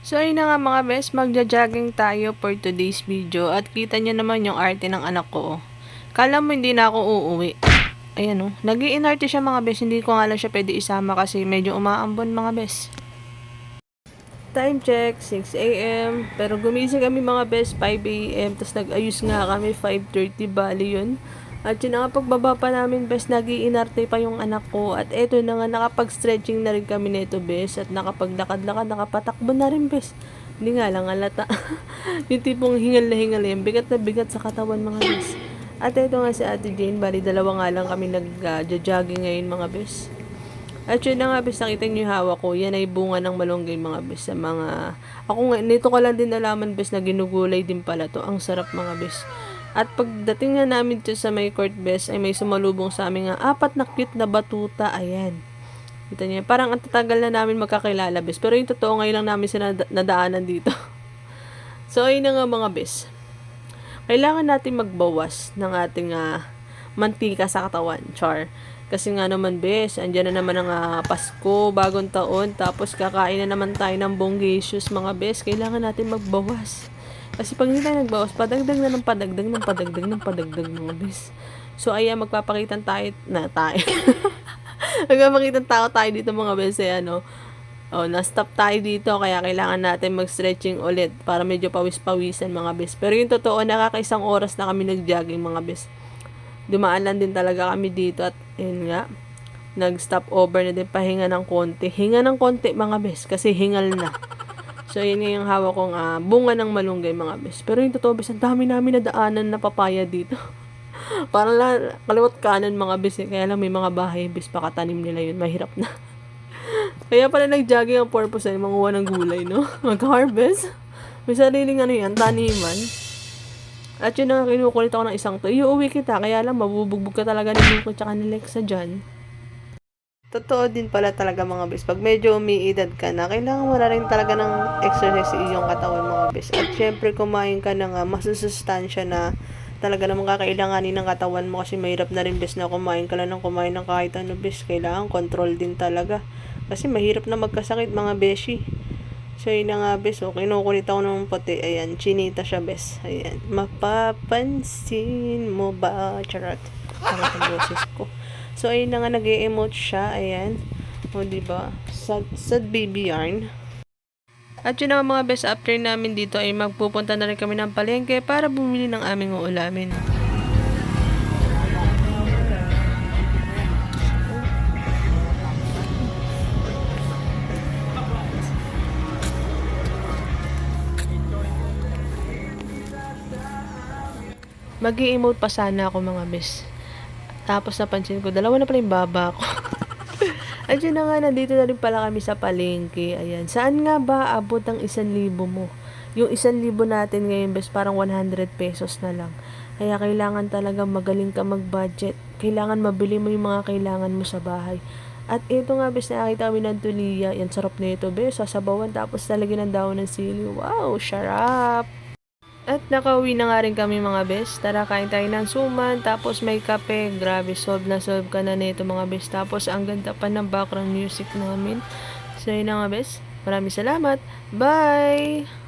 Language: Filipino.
So ayun na nga mga best, magja-jogging tayo for today's video at kita nyo naman yung arte ng anak ko. oh. Kala mo hindi na ako uuwi. Ayan oh, nag inarte siya mga best, hindi ko nga lang siya pwede isama kasi medyo umaambon mga best. Time check, 6 a.m. Pero gumising kami mga best, 5 a.m. Tapos nag-ayos nga kami, 5.30 bali yun. At yun nga pagbaba pa namin best, nagiinarte pa yung anak ko. At eto na nga, nakapag-stretching na rin kami nito best. At nakapaglakad-lakad, nakapatakbo na rin best. Hindi nga lang alata. yung tipong hingal na hingal yan. Bigat na bigat sa katawan mga best. At eto nga si Ate Jane, bali dalawa nga lang kami nag-jogging ngayon mga best. At yun na nga, bis, nakita niyo yung hawak ko. Yan ay bunga ng malunggay mga bis. Sa mga... Ako nga, nito ko lang din nalaman bis na ginugulay din pala to. Ang sarap mga bis. At pagdating nga namin to sa may court bes, ay may sumalubong sa amin nga, apat na cute na batuta. Ayan. Kita niyo, parang ang tatagal na namin magkakilala bes. Pero yung totoo ngayon lang namin sila nada- nadaanan dito. so, ayun na nga mga bes. Kailangan natin magbawas ng ating ah, mantika sa katawan. Char. Kasi nga naman, bes, andyan na naman ang ah, Pasko, bagong taon, tapos kakain na naman tayo ng bongacious, mga bes. Kailangan natin magbawas. Kasi pag hindi tayo nagbawas, padagdag na ng padagdag ng padagdag ng padagdag, mga bes. So, ayan, magpapakita tayo, na tayo. magpapakita tao tayo dito, mga bes, eh, ano, Oh, na-stop tayo dito kaya kailangan natin mag-stretching ulit para medyo pawis-pawisan mga bes. Pero yung totoo, nakakaisang oras na kami nag-jogging mga bes dumaan lang din talaga kami dito at yun nga nag-stop over na din pahinga ng konti hinga ng konti mga bes kasi hingal na so yun yung hawak kong ah, bunga ng malunggay mga bes pero yung totoo bes ang dami namin nadaanan na papaya dito. Parang la, kaliwat kanan mga bes eh. kaya lang may mga bahay bes pakatanim nila yun. Mahirap na. Kaya pala nag-jogging ang purpose ay manguha ng gulay no? Mag-harvest. May sariling ano yan taniman. At yun na kinukulit ako ng isang to. Iuwi kita, kaya lang mabubugbog ka talaga ni Luko tsaka ni Lexa dyan. Totoo din pala talaga mga bes. Pag medyo umiidad ka na, kailangan mo na rin talaga ng exercise sa iyong katawan mga bes. At syempre kumain ka ng uh, masusustansya na talaga namang kakailanganin ng katawan mo kasi mahirap na rin bes na kumain ka lang ng kumain ng kahit ano bes. Kailangan control din talaga. Kasi mahirap na magkasakit mga beshi. So, yun na nga, bes. So, kinukulit ako ng puti. Ayan, chinita siya, bes. Ayan. Mapapansin mo ba? Charot. Charot ang boses ko. So, ayun na nga, nag emote siya. Ayan. O, diba? Sad, sad baby yarn. At yun na nga, mga best after namin dito ay magpupunta na rin kami ng palengke para bumili ng aming uulamin. mag emote pa sana ako mga bes. Tapos napansin ko, dalawa na pala yung baba ko. At yun na nga, nandito na rin pala kami sa palengke. Ayan. Saan nga ba abot ang isan libo mo? Yung isan libo natin ngayon, bes, parang 100 pesos na lang. Kaya kailangan talaga magaling ka mag-budget. Kailangan mabili mo yung mga kailangan mo sa bahay. At ito nga, bes, nakakita kami ng tuliya. Yan, sarap na ito, bes. Sasabawan, tapos talagyan ng daon ng sili. Wow, sarap! At nakauwi na nga rin kami mga bes. Tara, kain tayo ng suman. Tapos may kape. Grabe, solve na solve ka na nito mga bes. Tapos ang ganda pa ng background music namin. So yun na nga bes. Maraming salamat. Bye!